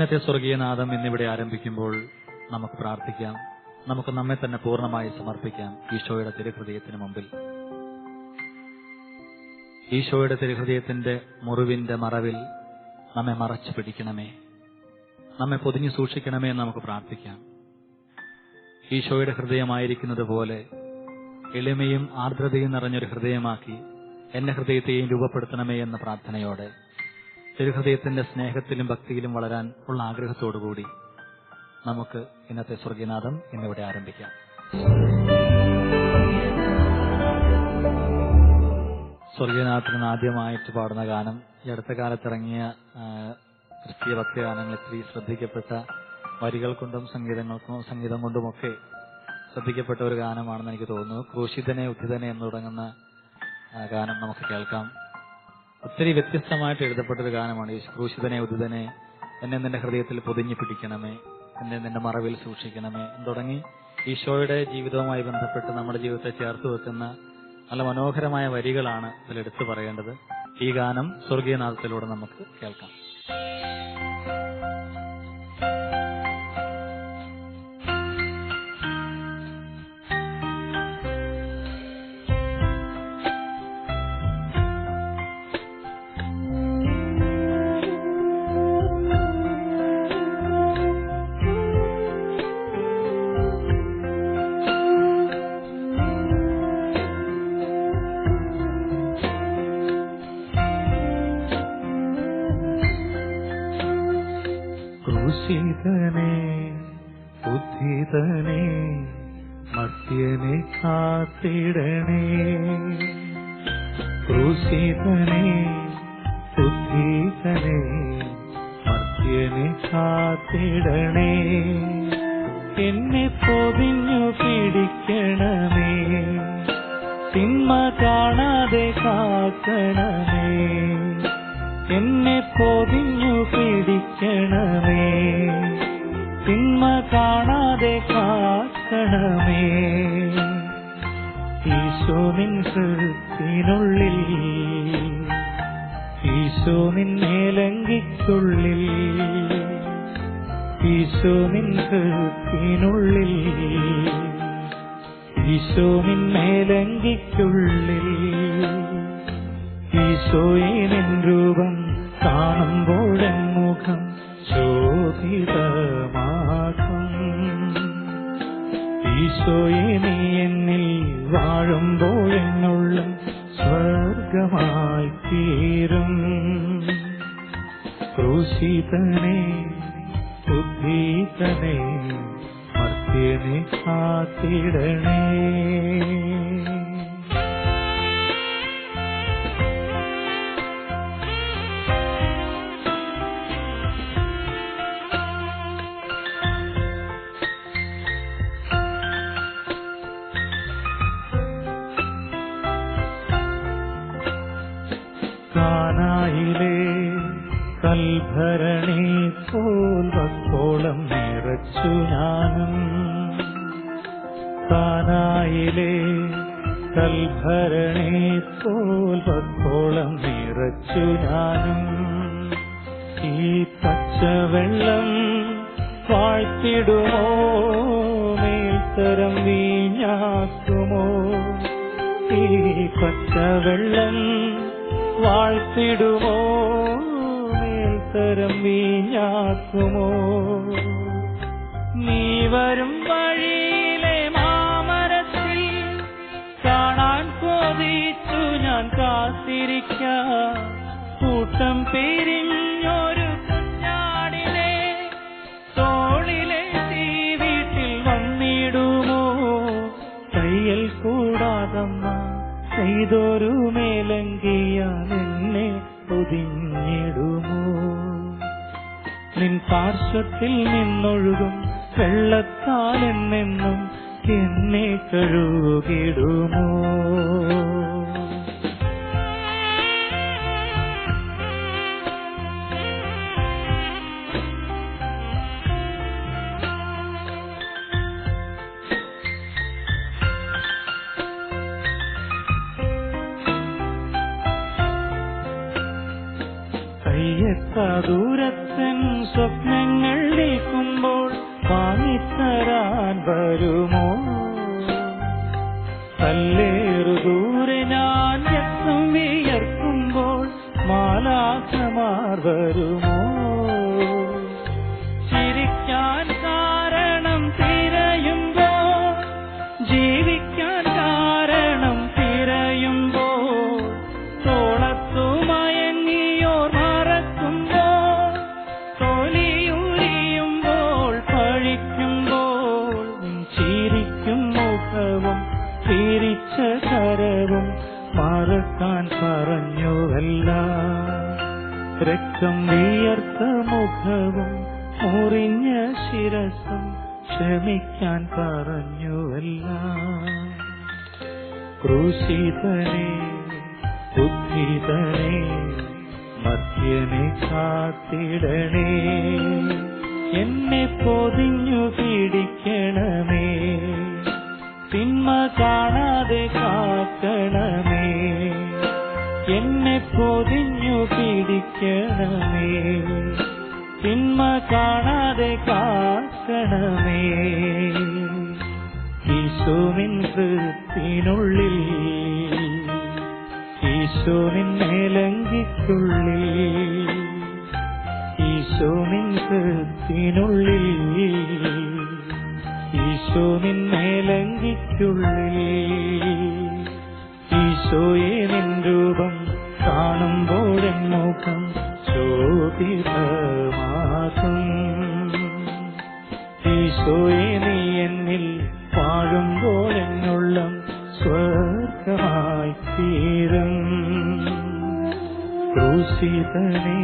ഇന്നത്തെ സ്വർഗീയനാഥം എന്നിവിടെ ആരംഭിക്കുമ്പോൾ നമുക്ക് പ്രാർത്ഥിക്കാം. നമുക്ക് നമ്മെ തന്നെ പൂർണമായി സമർപ്പിക്കാം ഈശോയുടെ തിരുഹൃദയത്തിന് മുമ്പിൽ. ഈശോയുടെ തിരുഹൃദയത്തിന്റെ മുറിവിന്റെ മറവിൽ നമ്മെ മറച്ചു പിടിക്കണമേ. നമ്മെ പൊതിഞ്ഞു സൂക്ഷിക്കണമേ എന്ന് നമുക്ക് പ്രാർത്ഥിക്കാം. ഈശോയുടെ ഹൃദയമായിരിക്കുന്നത് പോലെ എളിമയും ആർദ്രതയും നിറഞ്ഞൊരു ഹൃദയമാക്കി എന്റെ ഹൃദയത്തെയും രൂപപ്പെടുത്തണമേ എന്ന പ്രാർത്ഥനയോടെ തിരുഹൃദയത്തിന്റെ സ്നേഹത്തിലും ഭക്തിയിലും വളരാൻ ഉള്ള ആഗ്രഹത്തോടുകൂടി നമുക്ക് ഇന്നത്തെ സ്വർഗീനാഥം ഇന്നിവിടെ ആരംഭിക്കാം. സ്വർഗീനാഥത്തിന് ആദ്യമായിട്ട് പാടുന്ന ഗാനം ഈ അടുത്ത കാലത്തിറങ്ങിയ ക്രിസ്തീയ ഭക്തിഗാനങ്ങൾ ഇത്തിരി ശ്രദ്ധിക്കപ്പെട്ട വരികൾ കൊണ്ടും സംഗീതങ്ങൾക്കും സംഗീതം കൊണ്ടുമൊക്കെ ശ്രദ്ധിക്കപ്പെട്ട ഒരു ഗാനമാണെന്ന് എനിക്ക് തോന്നുന്നു. ക്രൂശിതനെ ഉദ്ധിതനെ എന്ന് തുടങ്ങുന്ന ഗാനം നമുക്ക് കേൾക്കാം. ഒത്തിരി വ്യത്യസ്തമായിട്ട് എഴുതപ്പെട്ടൊരു ഗാനമാണ്. ഈ ക്രൂശിതനെ ഉദിതനെ എന്നെ നിന്റെ ഹൃദയത്തിൽ പൊതിഞ്ഞു പിടിക്കണമേ എന്നെ നിന്റെ മറവിൽ സൂക്ഷിക്കണമേ തുടങ്ങി. ഈശോയുടെ ജീവിതവുമായി ബന്ധപ്പെട്ട് നമ്മുടെ ജീവിതത്തെ ചേർത്ത് വെക്കുന്ന നല്ല മനോഹരമായ വരികളാണ് ഇതിൽ എടുത്തു പറയേണ്ടത്. ഈ ഗാനം സ്വർഗീയനാഥത്തിലൂടെ നമുക്ക് കേൾക്കാം. ക്രൂശിതനെ ബുദ്ധിതനെ മർത്യനെ കാത്തിടണേ. ക്രൂശിതനെ ബുദ്ധിതനെ മർത്യനെ കാത്തിടണേ. എന്നെ പൊതിഞ്ഞു പിടിക്കണമേ. തിന്മ കാണാതെ കാക്കണമേ. എന്നെ പൊതിഞ്ഞു പിടിക്കണമേ. കാണാതെ കാക്കണമേ. ഈശോ നിൻ ഈശോമിൻ ഈശോ ലംഘിക്കുള്ളിൽ ഈശോ നിൻ ഹൃത്തിനുള്ളിൽ ഈശോ രൂപം കാണുമ്പോഴെ മുഖം ശോഭിതമാകും ഈശോയെ നീ എന്നിൽ വാഴുമ്പോഴെന്നുള്ള സ്വർഗമായി തീരും. ക്രൂശിതനെ ഉദ്ദീതനെ മർത്യനെ കാത്തിടണേ. കാനായിലെ കൽഭരണി പോൽവക്കോളം നിറച്ചു ഞാനും. കാനായിലേ കൽഭരണി പോൽവക്കോളം നിറച്ചു ഞാനും. ഈ പച്ചവെള്ളം വാഴ്ത്തിടുമോ? മേൽത്തരം വീഞ്ഞാക്കുമോ? ഈ പച്ചവെള്ളം വാഴ്ത്തിടുമോ മേൽത്തരം വീഞ്ഞാക്കുമോ നീ വരും വഴിയിലെ മാമരത്തിൽ കാണാൻ കൊതിച്ചു ഞാൻ കാത്തിരിക്കാം. കൂട്ടം പിരിഞ്ഞൊരു കൂടാതമ്മ ചെയ്തൊരു മേലങ്കിയാൽ എന്നെ പൊതിഞ്ഞിടുമോ? നിൻ പാർശ്വത്തിൽ നിന്നൊഴുകും വെള്ളത്താൽ എന്നെന്നും എന്നെ കഴുകിടുമോ? ಯಾರು രക്തം വിയർത്ത മുഖവും മുറിഞ്ഞ ശിരസും ക്ഷമിക്കാൻ പറഞ്ഞുവല്ല. ക്രൂശിതനെ ബുദ്ധിതനെ മധ്യനെ കാത്തിടണേ. എന്നെ പൊതിഞ്ഞു പിടിക്കണമേ പൊതിഞ്ഞു പിടിക്കണമേ. തിന്മ കാണാതെ കാക്കണമേ. ഈശോവിൻ കൃത്തിനുള്ളിൽ ഈശോവിൻ മേലങ്കിക്കുള്ളിൽ ഈശോവിൻ കൃത്തിനുള്ളിൽ ഈശോവിൻ മേലങ്കിക്കുള്ളിൽ ഈശോയെ നിൻ രൂപം കാണുമ്പോഴെൻ മുഖം ശോഭിതമാകും ഈശോയെ നീ എന്നിൽ വാഴുമ്പോഴെന്നുള്ളം സ്വർഗമായി തീരും ക്രൂശിതനെ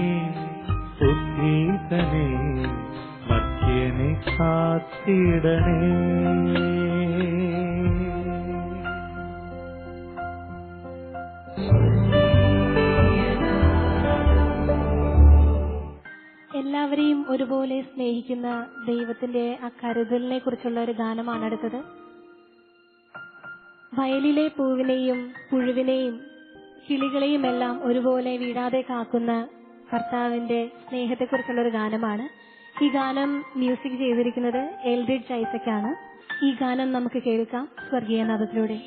ഉദ്ഗീതനെ മധ്യനെ കാത്തിടണേ. ഒരുപോലെ സ്നേഹിക്കുന്ന ദൈവത്തിന്റെ ആ കരുതലിനെ കുറിച്ചുള്ള ഒരു ഗാനമാണ് അടുത്തത്. വയലിലെ പൂവിനെയും പുഴുവിനെയും കിളികളെയും എല്ലാം ഒരുപോലെ വീഴാതെ കാക്കുന്ന കർത്താവിന്റെ സ്നേഹത്തെക്കുറിച്ചുള്ള ഒരു ഗാനമാണ്. ഈ ഗാനം മ്യൂസിക് ചെയ്തിരിക്കുന്നത് എൽഡിഡ് ഐസക്കാണ് ഈ ഗാനം നമുക്ക് കേൾക്കാം സ്വർഗീയനാഥത്തിലൂടെ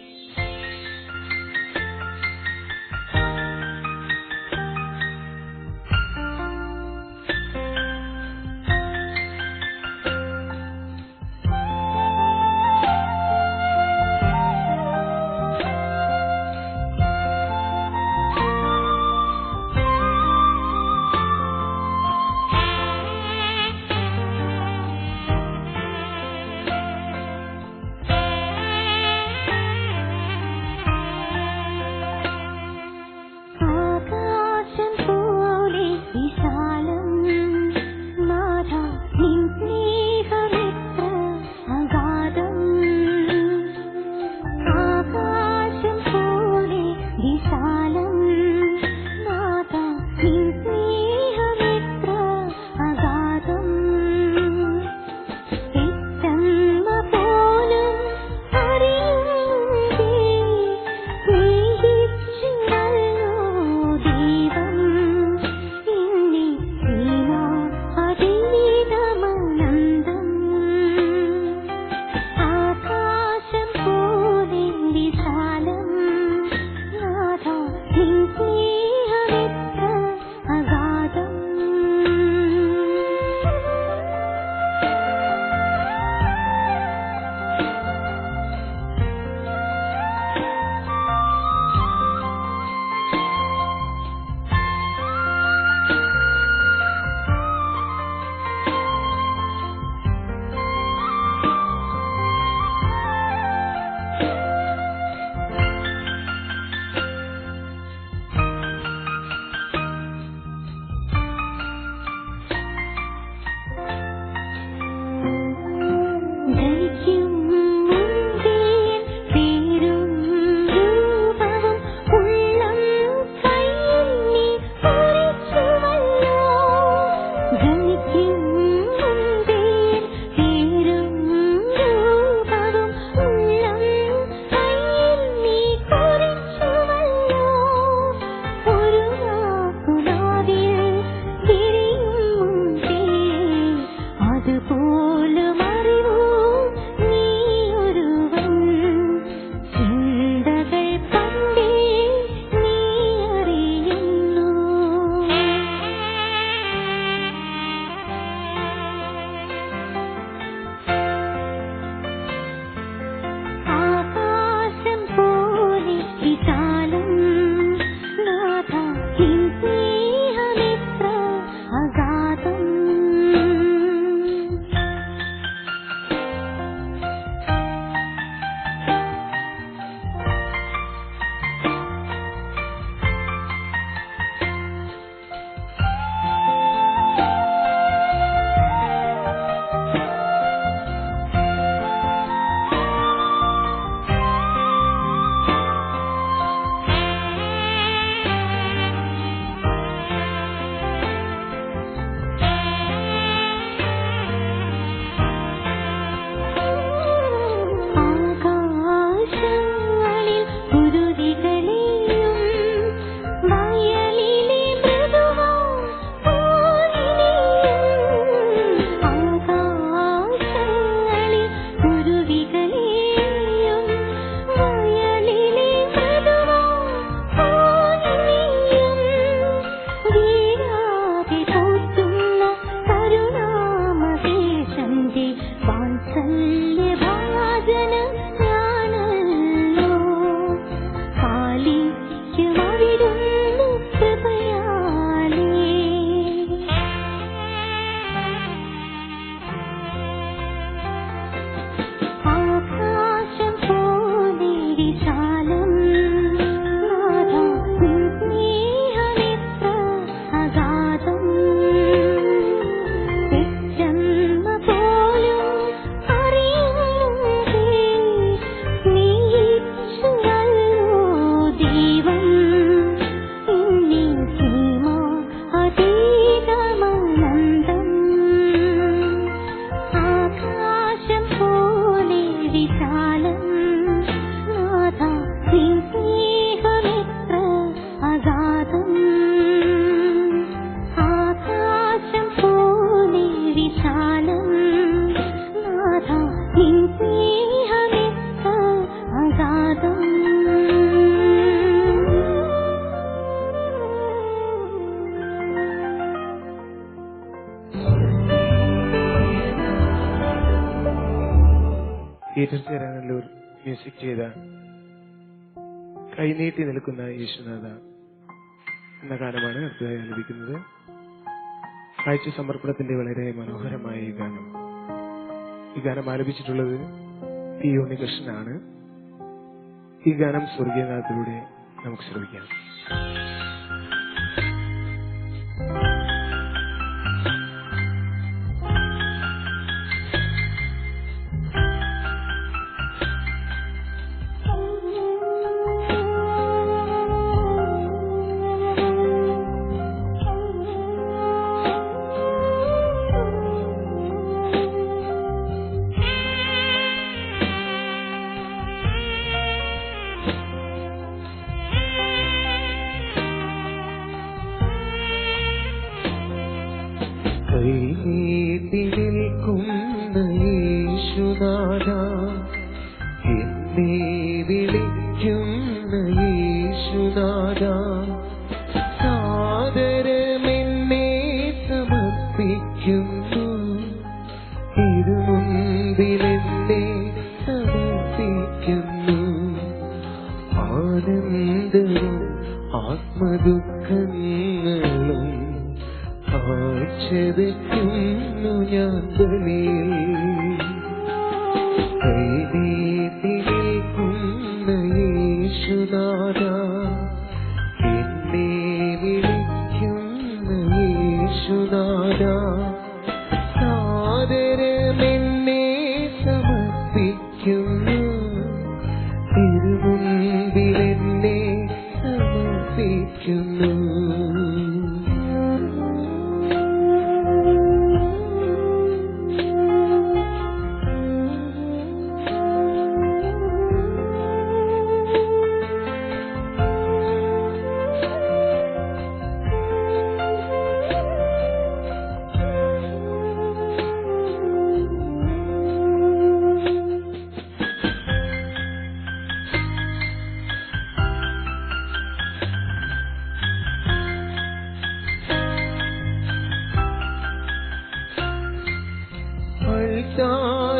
you. മ്യൂസിക് ചെയ്ത കൈനീട്ടി നിൽക്കുന്ന യേശുനാഥ എന്ന ഗാനമാണ് അടുത്തതായി ലഭിക്കുന്നത് കാഴ്ച സമർപ്പണത്തിന്റെ വളരെ മനോഹരമായ ഈ ഗാനം. ഈ ഗാനം ആലപിച്ചിട്ടുള്ളത് പി ഉണ്ണികൃഷ്ണനാണ് ഈ ഗാനം സ്വർഗീയനാഥത്തിലൂടെ നമുക്ക് ശ്രമിക്കാം.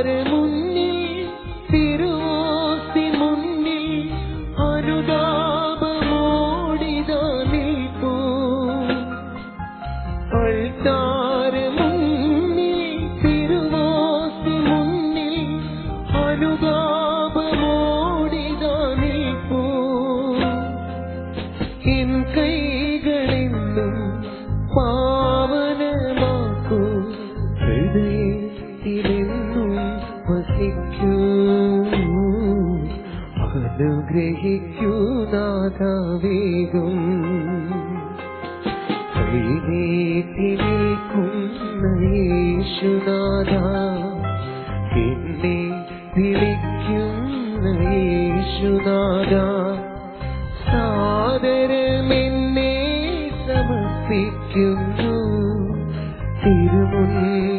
முன் കവികും കൈനീട്ടി നിൽക്കുന്ന യേശുനാഥ എന്നെ വിളിക്കുന്ന യേശുനാഥ സാദരമെന്നെ സമർപ്പിക്കുന്നു. തിരുമുന്നിൽ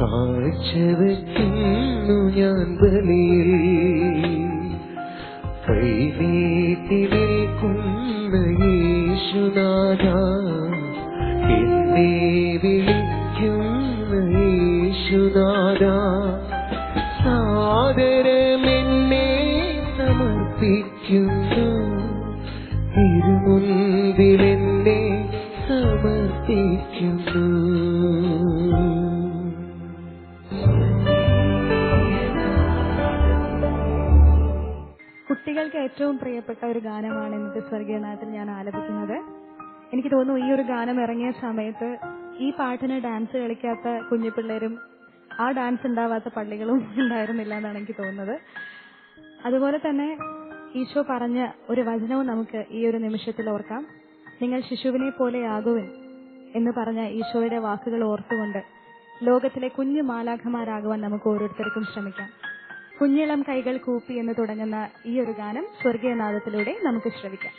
കാഴ്ചവെക്കുന്നു ഞാൻ ബലിയിൽ. കൈനീട്ടി നിൽക്കുന്ന എന്നെ വിളിക്കുന്ന യേശുനാഥ. സാദരമെന്നെ കുട്ടികൾക്ക് ഏറ്റവും പ്രിയപ്പെട്ട ഒരു ഗാനമാണ് ഇന്നത്തെ സ്വർഗീയനാഥത്തിൽ ഞാൻ ആലപിക്കുന്നത്. എനിക്ക് തോന്നുന്നു ഈ ഒരു ഗാനം ഇറങ്ങിയ സമയത്ത് ഈ പാട്ടിന് ഡാൻസ് കളിക്കാത്ത കുഞ്ഞു പിള്ളേരും ആ ഡാൻസ് ഉണ്ടാവാത്ത പള്ളികളും ഉണ്ടായിരുന്നില്ല എന്നാണ് എനിക്ക് തോന്നുന്നത്. അതുപോലെ തന്നെ ഈശോ പറഞ്ഞ ഒരു വചനവും നമുക്ക് ഈ ഒരു നിമിഷത്തിൽ ഓർക്കാം. നിങ്ങൾ ശിശുവിനെ പോലെയാകുവിൻ എന്ന് പറഞ്ഞ ഈശോയുടെ വാക്കുകൾ ഓർത്തുകൊണ്ട് ലോകത്തിലെ കുഞ്ഞു മാലാഖമാരാകുവാൻ നമുക്ക് ഓരോരുത്തർക്കും ശ്രമിക്കാം. കുഞ്ഞിളം കൈകൾ കൂപ്പി എന്ന് തുടങ്ങുന്ന ഈ ഒരു ഗാനം സ്വർഗീയനാദത്തിലൂടെ നമുക്ക് ശ്രവിക്കാം.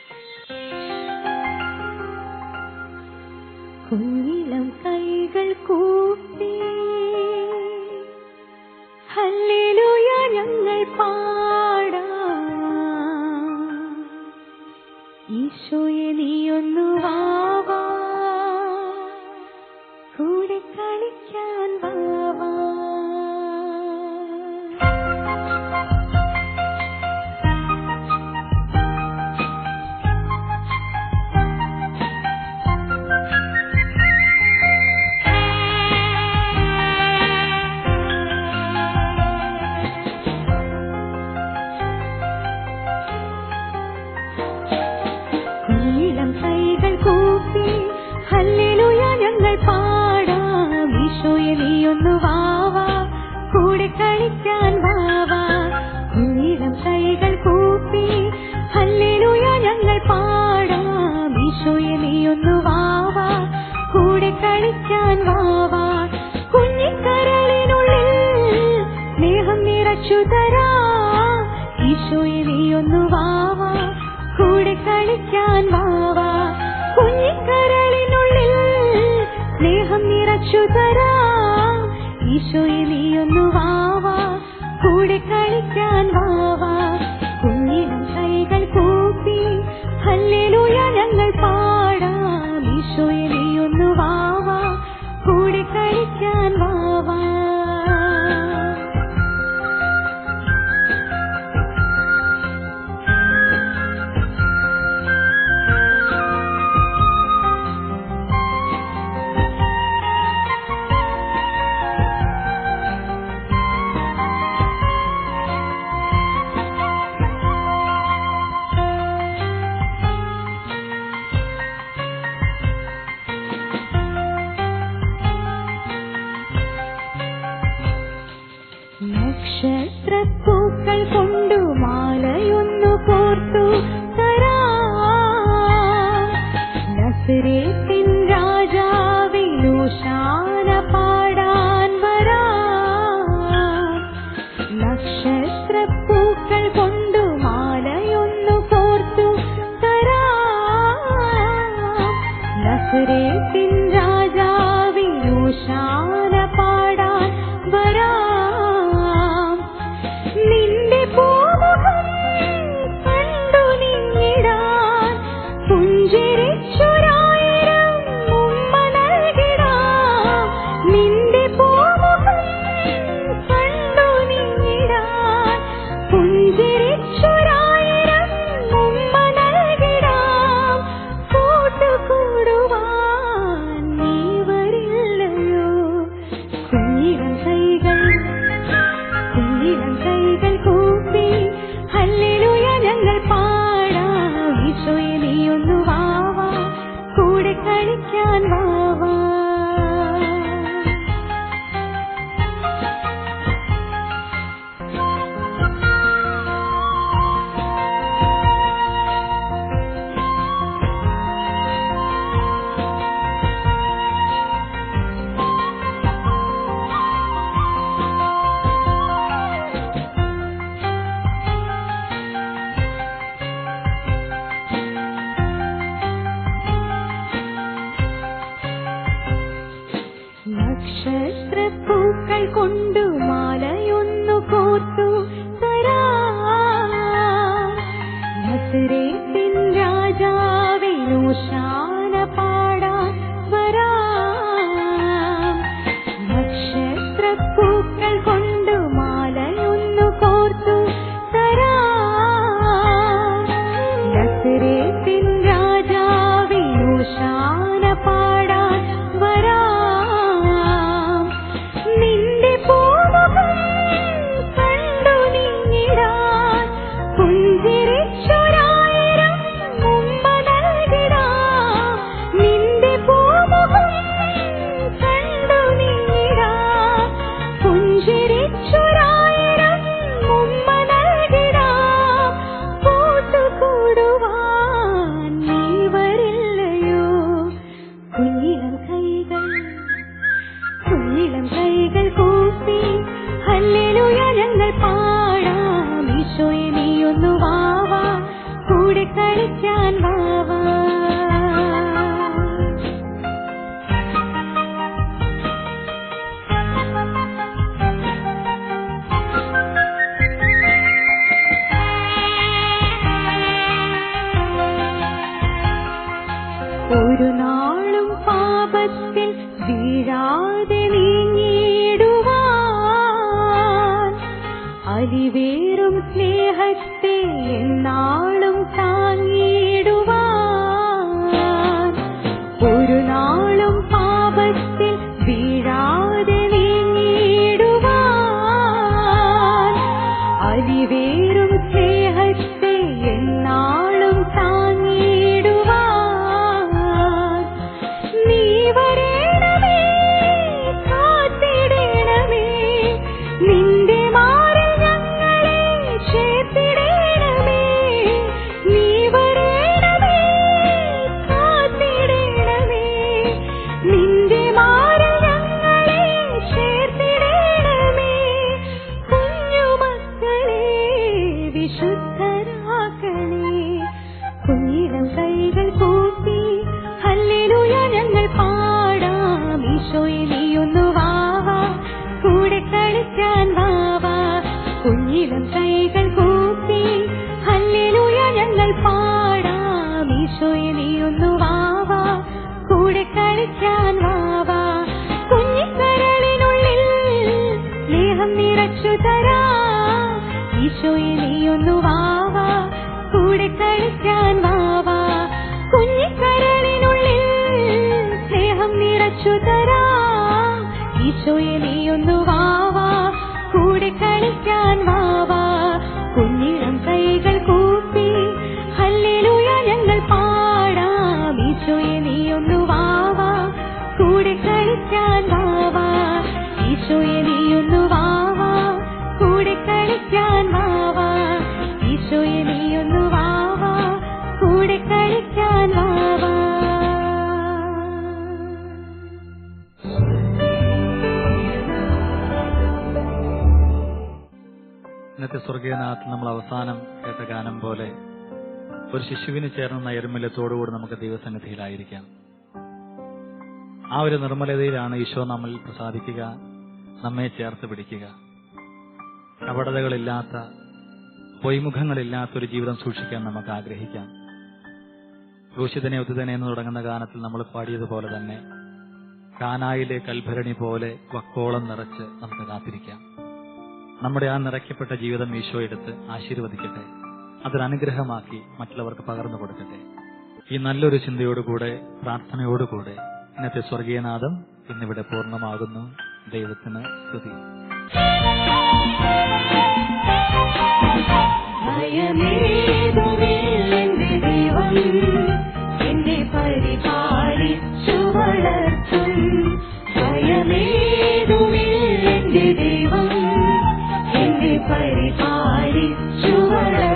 കുഞ്ഞിളം കൈകൾ കൂപ്പി ഹല്ലേലൂയ ഞങ്ങൾ പാടാ. ഈശോയെ നീയൊന്നു വാവാ കൂടെ കളിക്കാൻ വാവാ കുഞ്ഞിളം കൈകൾ കൂപ്പി ഹല്ലേലൂയ ഞങ്ങൾ പാടാം. ഈശോയെ നീയൊന്നു വാവാ കൂടെ കളിക്കാൻ വാവാ കുഞ്ഞിക്കരളിനുള്ളിൽ സ്നേഹം നിറച്ചു തരാം. ഈശോയെ നീയൊന്നു വാവാ കൂടെ കളിക്കാൻ വാവാ കുഞ്ഞിക്കരളിനുള്ളിൽ സ്നേഹം നിറച്ചു തരാ. ഈശോയെ നീയൊന്നു తెలివే കൂടെ കളിക്കാൻ ഈശോയെ കൂടെ കളിക്കാൻ ഈശോയെ കൂടെ കളിക്കാൻ സ്വർഗീയനാഥത്തിൽ നമ്മൾ അവസാനം കേട്ട ഗാനം പോലെ ഒരു ശിശുവിന് ചേർന്ന നൈർമല്യത്തോടുകൂടി നമുക്ക് ദൈവസന്നിധിയിലായിരിക്കാം. ആ ഒരു നിർമ്മലതയിലാണ് ഈശോ നമ്മിൽ പ്രസാദിക്കുക നമ്മെ ചേർത്ത് പിടിക്കുക. കപടതകളില്ലാത്ത പൊയ്മുഖങ്ങളില്ലാത്ത ഒരു ജീവിതം സൂക്ഷിക്കാൻ നമുക്ക് ആഗ്രഹിക്കാം. ക്രൂശിതനെ ഉദിതനെ എന്ന് തുടങ്ങുന്ന ഗാനത്തിൽ നമ്മൾ പാടിയതുപോലെ തന്നെ കാനായിലെ കൽഭരണി പോലെ വക്കോളം നിറച്ച് നമുക്ക് കാത്തിരിക്കാം. നമ്മുടെ ആ നിറയ്ക്കപ്പെട്ട ജീവിതം ഈശോ എടുത്ത് ആശീർവദിക്കട്ടെ. അതൊരനുഗ്രഹമാക്കി മറ്റുള്ളവർക്ക് പകർന്നു കൊടുക്കട്ടെ. ഈ നല്ലൊരു ചിന്തയോടുകൂടെ പ്രാർത്ഥനയോടുകൂടെ ഇന്നത്തെ സ്വർഗീയനാഥം ഇന്നിവിടെ പൂർണമാകുന്നു. ദൈവത്തിന് സ്തുതി. എന്നെ പരിപാലിച്ചു വളർത്തും.